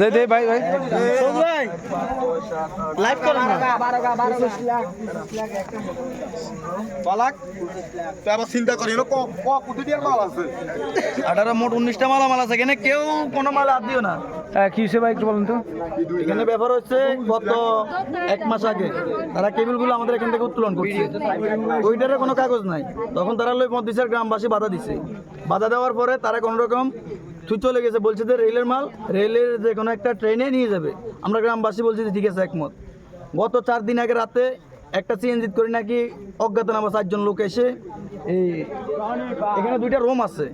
দে দে ভাই ভাই। লাইভ করেন না। বালাক তুই আবার চিন্তা করি ক ক কোটি দিয়ে মাল আছে? আঠারো মোট উনিশটা মালা মাল আছে। এখানে কেউ কোনো মাল হাত দিও না। হ্যাঁ, কি ভাই একটু বলেন তো। এখানে ব্যাপার হচ্ছে গত এক মাস আগে তারা কেবিলগুলো আমাদের এখান থেকে উত্তোলন করছে। ওইটারে কোনো কাগজ নাই। তখন তারা লই মধ্যিসার গ্রামবাসী বাধা দিছে। বাধা দেওয়ার পরে তারা কোনো রকম থু চলে গেছে বলছে যে রেলের মাল রেলের যে কোনো একটা ট্রেনে নিয়ে যাবে। আমরা গ্রামবাসী বলছি যে ঠিক আছে একমত। গত চার দিন আগে রাতে একটা সিএনজি করে নাকি অজ্ঞাতনামা চারজন লোক এসে এই এখানে দুইটা রুম আছে।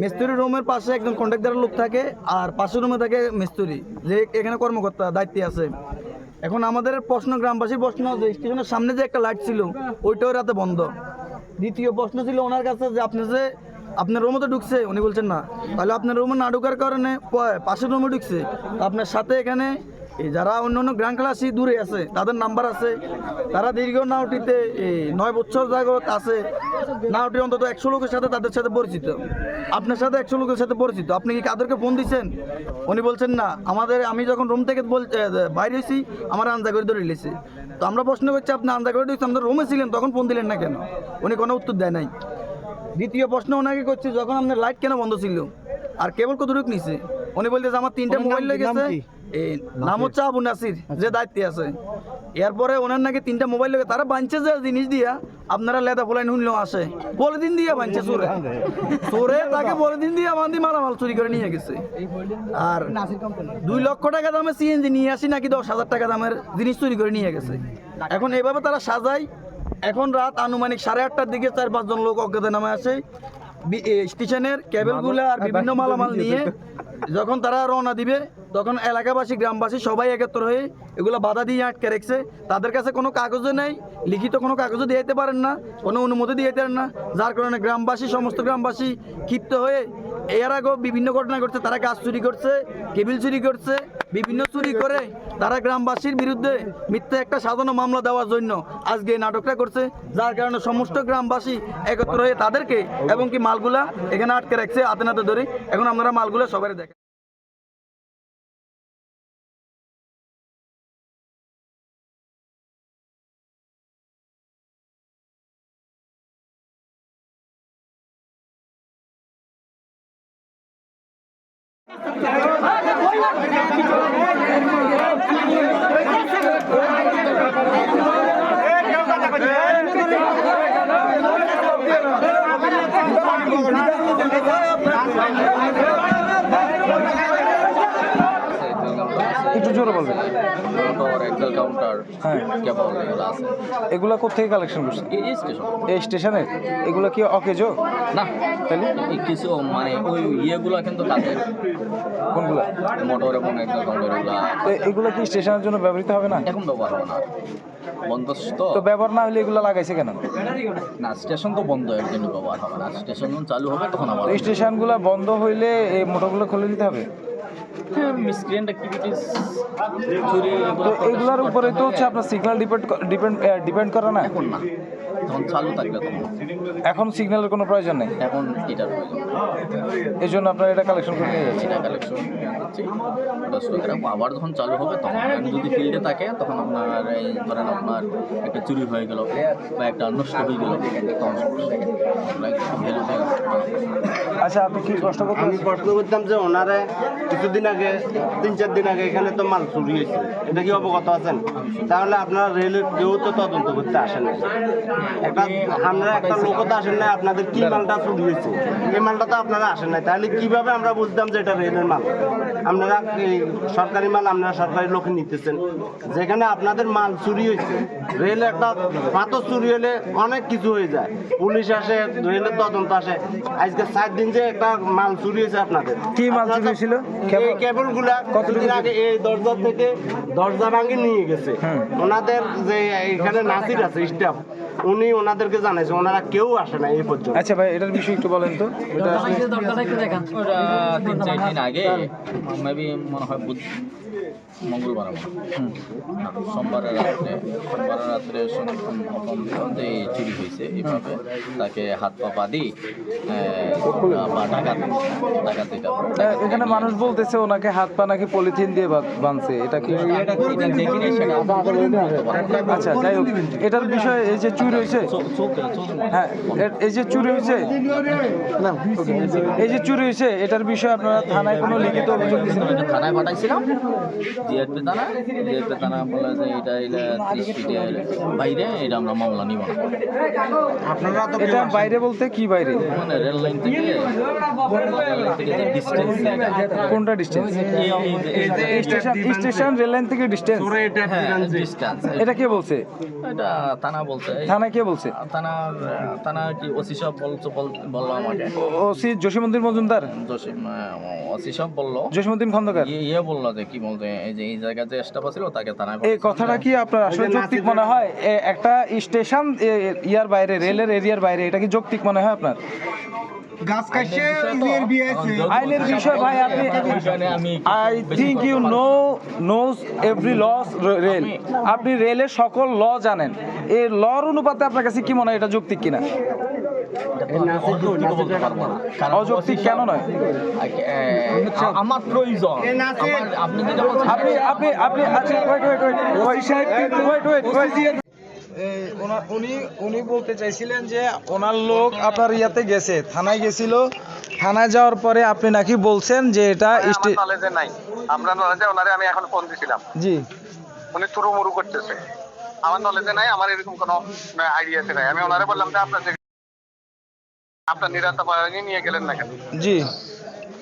মিস্ত্রি রুমের পাশে একজন কন্ট্রাক্টারের লোক থাকে আর পাশের রুমে থাকে মিস্ত্রি যে এখানে কর্মকর্তা দায়িত্বে আছে। এখন আমাদের প্রশ্ন গ্রামবাসীর প্রশ্ন যে স্টেশনের সামনে যে একটা লাইট ছিল ওইটাও রাতে বন্ধ। দ্বিতীয় প্রশ্ন ছিল ওনার কাছে যে আপনি যে আপনার রুমে তো ঢুকছে, উনি বলছেন না। তাহলে আপনার রুমে না ঢুকার কারণে পাশের রুমে ঢুকছে। আপনার সাথে এখানে যারা অন্য অন্য গ্রাম ক্লাসি দূরে আছে, তাদের নাম্বার আছে। তারা দীর্ঘ নাওটিতে নয় বছর জাগত আছে। নাওটি অন্তত একশো লোকের সাথে তাদের সাথে পরিচিত। আপনার সাথে একশো লোকের সাথে পরিচিত। আপনি কি কাদেরকে ফোন দিচ্ছেন? উনি বলছেন না। আমাদের, আমি যখন রুম থেকে বল বাইরে হয়েছি, আমার আন্দা করে ধরে নিয়েছে। তো আমরা প্রশ্ন করছি, আপনি আন্দা করে দিয়েছেন আমাদের রুমে ছিলেন, তখন ফোন দিলেন না কেন? উনি কোনো উত্তর দেয় নাই। দ্বিতীয় প্রশ্ন ওনাকে করছি যখন আপনার লাইট কেন বন্ধ ছিল? আর কেবল কতটুক নিছে? উনি বলতেছে আমার তিনটা মোবাইল লেগেছে। এই নাম হচ্ছে আবু নাসির যে দায়িত্বে আছে। এরপরে ওনার নাকি তিনটা মোবাইল লেগে তারা বাঞ্চে যে জিনিস দিয়া আপনারা লেদা ফলাই নুনলেও আসে। পলিদিন দিয়ে বাঞ্চে চোরে। চোরে তাকে পলিদিন দিয়ে বান্ধি মালামাল চুরি করে নিয়ে গেছে। আর দুই লক্ষ টাকা দামে সিএনজি নিয়ে আসি নাকি দশ হাজার টাকা দামের জিনিস চুরি করে নিয়ে গেছে। এখন এইভাবে তারা সাজায় এখন রাত আনুমানিক সাড়ে আটটার দিকে চার পাঁচজন লোক অজ্ঞাতে নামে আসে। স্টেশনের কেবলগুলো আর বিভিন্ন মালামাল নিয়ে যখন তারা রওনা দিবে তখন এলাকাবাসী গ্রামবাসী সবাই একত্র হয়ে এগুলো বাধা দিয়ে আটকে রেখেছে। তাদের কাছে কোনো কাগজও নেই লিখিত কোনো কাগজও দিয়ে দিতে পারেন না কোনো অনুমতি দিয়ে দিতে পারেন না যার কারণে গ্রামবাসী সমস্ত গ্রামবাসী ক্ষিপ্ত হয়ে এর আগেও বিভিন্ন ঘটনা ঘটছে। তারা গাছ চুরি করছে কেবিল চুরি করছে বিভিন্ন চুরি করে তারা গ্রামবাসীর বিরুদ্ধে মিথ্যা একটা সাধারণ মামলা দেওয়ার জন্য আজকে এই নাটকটা করছে, যার কারণে সমস্ত গ্রামবাসী একত্র হয়ে তাদেরকে এবং কি মালগুলা এখানে আটকে রাখছে, হাতে নাতে ধরে। এখন আপনারা মালগুলা সবাই দেখেন। একটু এগুলো আছে। এগুলা কোথেকে কালেকশন করছেন? এই এই স্টেশন এই স্টেশনের এগুলা কি অকেজো? না। তাহলে? কিছু মানে ওই ইয়েগুলো কিন্তু কাজের কোনগুলা? মোটর এবং এগুলো কি স্টেশনের জন্য ব্যবহৃত হবে না? এখন ব্যবহার হবে না। বন্ধ তো। তো ব্যবহার না হলে এগুলা লাগাইছে কেন? না স্টেশন তো বন্ধ এর জন্য ব্যবহার হবে না। স্টেশন যখন চালু হবে তখন আবার স্টেশনগুলো বন্ধ হইলে এই মোটরগুলো খুলে দিতে হবে? মিসক্রিয়েন্ট অ্যাক্টিভিটিস চুরি তো এগুলো এগুলোর উপরে তো হচ্ছে আপনার সিগন্যাল ডিপেন্ড ডিপেন্ড ডিপেন্ড করে না এখন না তখন চালু থাকবে তখন এখন সিগন্যালের কোনো প্রয়োজন নেই? এখন এটার প্রয়োজন। এই জন্য আপনারা এটা কালেকশন করে নিয়ে যাচ্ছেন। এটা কালেকশন করছি ওটা স্টকে আবার যখন চালু হবে তখন যদি ফিল্ডে থাকে তখন আপনার এই ধরেন আপনার একটা চুরি হয়ে গেল বা একটা নষ্ট হয়ে গেল তখন আচ্ছা আপনি কি কষ্ট করতে আমি প্রশ্ন করতাম যে ওনারে কিছুদিন আগে তিন চার দিন আগে এখানে তো মাল চুরি হয়েছে। এটা কি অবগত আছেন? তাহলে আপনারা রেলের কেউ তো তদন্ত করতে আসেন একটা আমরা একটা লোকও তো আসেন না আপনাদের কি মালটা চুরি হয়েছে? এই মালটা তো আপনারা আসেন না তাহলে কীভাবে আমরা বুঝতাম যে এটা রেলের মাল? আপনারা সরকারি মাল আপনারা সরকারি লোকে নিতেছেন। যেখানে আপনাদের মাল চুরি হয়েছে রেলে একটা পাথর চুরি হলে অনেক কিছু হয়ে যায়। পুলিশ আসে রেলের তদন্ত আসে। আজকে সাত দিন যে একটা মাল চুরি হয়েছে আপনাদের। কি মাল চুরি হয়েছিল? এই কেবলগুলা কতদিন আগে এই দরজা থেকে দরজা ভাঙে নিয়ে গেছে। ওনাদের যে এখানে নাসির আছে স্টাফ উনি ওনাদেরকে জানাইছে ওনারা কেউ আসে না এই পর্যন্ত। আচ্ছা ভাই এটার বিষয়ে একটু বলেন তো। এটা তিন চার দিন আগে মেবি মনে হয় বুধ মঙ্গলবার আমার সোমবারের রাত্রে সোমবারের রাত্রে যে এই চুরি হয়েছে এইভাবে। তাকে হাত পা পা দিই বা ডাকাত ডাকাত এখানে মানুষ বলতেছে ওনাকে হাত পা নাকি পলিথিন দিয়ে বাঁধ- বাঁধছে এটা কি দেখিনি সেটা বলতে পারব না। আচ্ছা যাই হোক এটার বিষয়ে এই যে চুরি হয়েছে হ্যাঁ এই যে চুরি হয়েছে এই যে চুরি হয়েছে এটার বিষয়ে আপনারা থানায় কোনো লিখিত অভিযোগ দিয়েছেন? থানায় পাঠাইছিলাম। ডিআরপি থানা ডিআরপি থানা বলে যে এটা এটা ত্রিশ বাইরে এটা আমরা মামলা নিব না। আপনারা তো এটা বাইরে বলতে কি বাইরে? মানে রেল লাইন থেকে রেল লাইন থেকে যে ডিস্টেন্স কোনটা distance station station rail line থেকে ডিস্টেন্স ডিস্টেন্স এটা কে বলছে? এটা থানা বলছে। কে বলছে? থানার থানা কি ওসি সব বলছো বলল আমাকে। ওসি জসীমউদ্দিন মজুমদার? জসিম ওসি সব বলল। জসীমউদ্দিন খন্দকার? ইয়ে ইয়ে বলল যে কি বলতে এই যে এই জায়গায় স্টাফ ছিল তাকে থানায় এই কথাটা কি আপনার আসলে যৌক্তিক মনে হয়? একটা স্টেশন ইয়ার বাইরে রেলের এরিয়ার বাইরে এটা কি যৌক্তিক মনে হয় আপনার? গাছ কাটছে ইজির বিয়ে আছে। আইনের বিষয় ভাই আপনি I think you know. Knows every loss rail. আপনি রেলের সকল ল জানেন। এই লর অনুপাতে আপনার কাছে কি মনে হয় এটা যৌক্তিক কিনা? অযৌক্তিক কেন নয়? আমার প্রয়োজন। আপনি আপনি আপনি আপনি আচ্ছা wait wait wait wait wait wait উনি উনি বলতে চাইছিলেন যে ওনার লোক আপনার ইয়াতে গেছে থানায় গেছিল। থানায় যাওয়ার পরে আপনি নাকি বলছেন যে এটা নলেজে নাই। আমরা নলেজে ওনারে আমি এখন ফোন দিছিলাম। জি। উনি তুরু মুরু করতেছে। আমার নলেজে নাই আমার এরকম কোনো আইডিয়াতে নাই। আমি ওনারে বললাম যে আপনার আপনার নিরাপত্তা বাহিনী নিয়ে গেলেন না কেন? জি।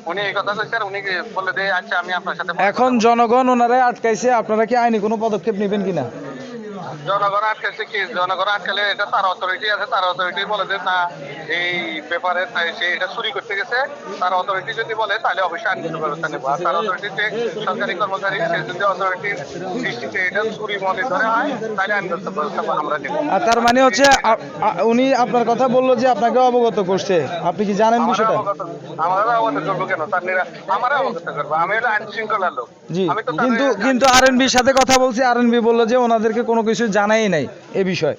উনি এই কথা উনি বলে দে আচ্ছা আমি আপনার সাথে এখন জনগণ ওনারে আটকাইছে আপনারা কি আইনি কোনো পদক্ষেপ নেবেন কিনা? জনগণ আটকাছে কি? জনগণ আটকালে এটা তার অথরিটি আছে তার অথরিটি বলে যে না এই ব্যাপারে সে এটা চুরি করতে গেছে। তার অথরিটি যদি বলে তাহলে অবশ্যই আইনগত ব্যবস্থা নেব। আর তার সরকারি কর্মচারী সে যদি অথরিটির দৃষ্টিতে এটা চুরি মনে ধরে হয় তাহলে আইনগত ব্যবস্থা আমরা নেব। আর তার মানে হচ্ছে উনি আপনার কথা বলল যে আপনাকে অবগত করছে। আপনি কি জানেন বিষয়টা? আমারও অবগত করব কেন? তার অবগত করব। আমি আইন শৃঙ্খলার লোক। জি কিন্তু কিন্তু আরএনবির সাথে কথা বলছি। আরএনবি বলল যে ওনাদেরকে কোনো কিছু জানাই নাই এ বিষয়।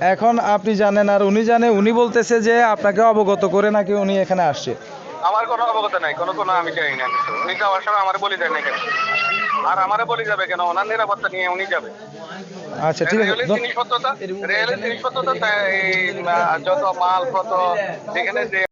এখন- আপনি জানেন আর উনি জানে উনি বলতেছে যে আপনাকে অবগত করে নাকি উনি এখানে আসছে। আমার কোনো অবগত নাই কোনো কোনো আমি জানি না। কিছু উনি যাওয়ার সময় আমার বলি দেয় না কেন? আর আমারে বলি যাবে কেন? ওনার নিরাপত্তা নিয়ে উনি যাবে। আচ্ছা ঠিক আছে। জিনিসপত্রটা রেলের জিনিসপত্রটা এই, যত মাল কত যেখানে যে